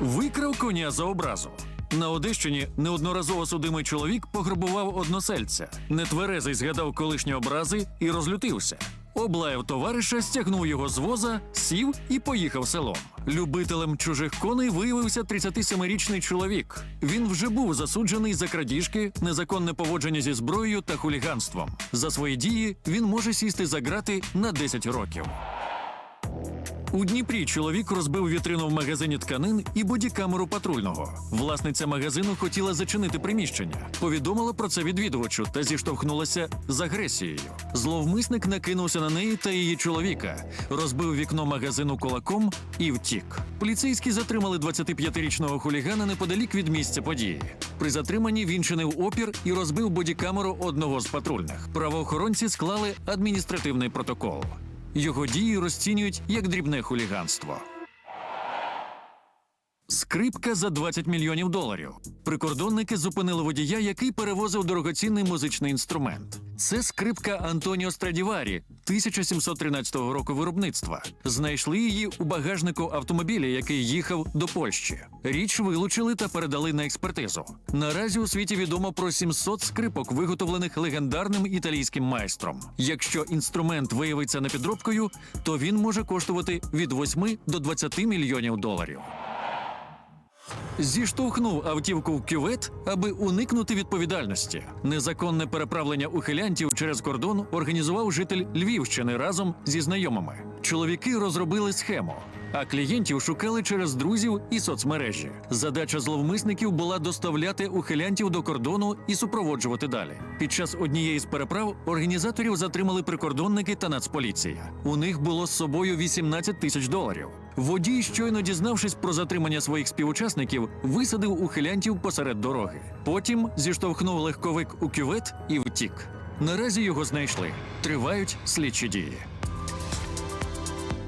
Викрав коня за образу. На Одещині неодноразово судимий чоловік пограбував односельця. Нетверезий згадав колишні образи і розлютився. Облаяв товариша, стягнув його з воза, сів і поїхав селом. Любителем чужих коней виявився 37-річний чоловік. Він вже був засуджений за крадіжки, незаконне поводження зі зброєю та хуліганством. За свої дії він може сісти за грати на 10 років. У Дніпрі чоловік розбив вітрину в магазині тканин і бодікамеру патрульного. Власниця магазину хотіла зачинити приміщення. Повідомила про це відвідувачу та зіштовхнулася з агресією. Зловмисник накинувся на неї та її чоловіка, розбив вікно магазину кулаком і втік. Поліцейські затримали 25-річного хулігана неподалік від місця події. При затриманні він чинив опір і розбив бодікамеру одного з патрульних. Правоохоронці склали адміністративний протокол. Його дії розцінюють як дрібне хуліганство. Скрипка за 20 мільйонів доларів. Прикордонники зупинили водія, який перевозив дорогоцінний музичний інструмент. Це скрипка Антоніо Страдіварі 1713 року виробництва. Знайшли її у багажнику автомобіля, який їхав до Польщі. Річ вилучили та передали на експертизу. Наразі у світі відомо про 700 скрипок, виготовлених легендарним італійським майстром. Якщо інструмент виявиться непідробкою, то він може коштувати від 8 до 20 мільйонів доларів. Зіштовхнув автівку в кювет, аби уникнути відповідальності. Незаконне переправлення ухилянтів через кордон організував житель Львівщини разом зі знайомими. Чоловіки розробили схему, а клієнтів шукали через друзів і соцмережі. Задача зловмисників була доставляти ухилянтів до кордону і супроводжувати далі. Під час однієї з переправ організаторів затримали прикордонники та нацполіція. У них було з собою 18 тисяч доларів. Водій, щойно дізнавшись про затримання своїх співучасників, висадив ухилянтів посеред дороги. Потім зіштовхнув легковик у кювет і втік. Наразі його знайшли. Тривають слідчі дії.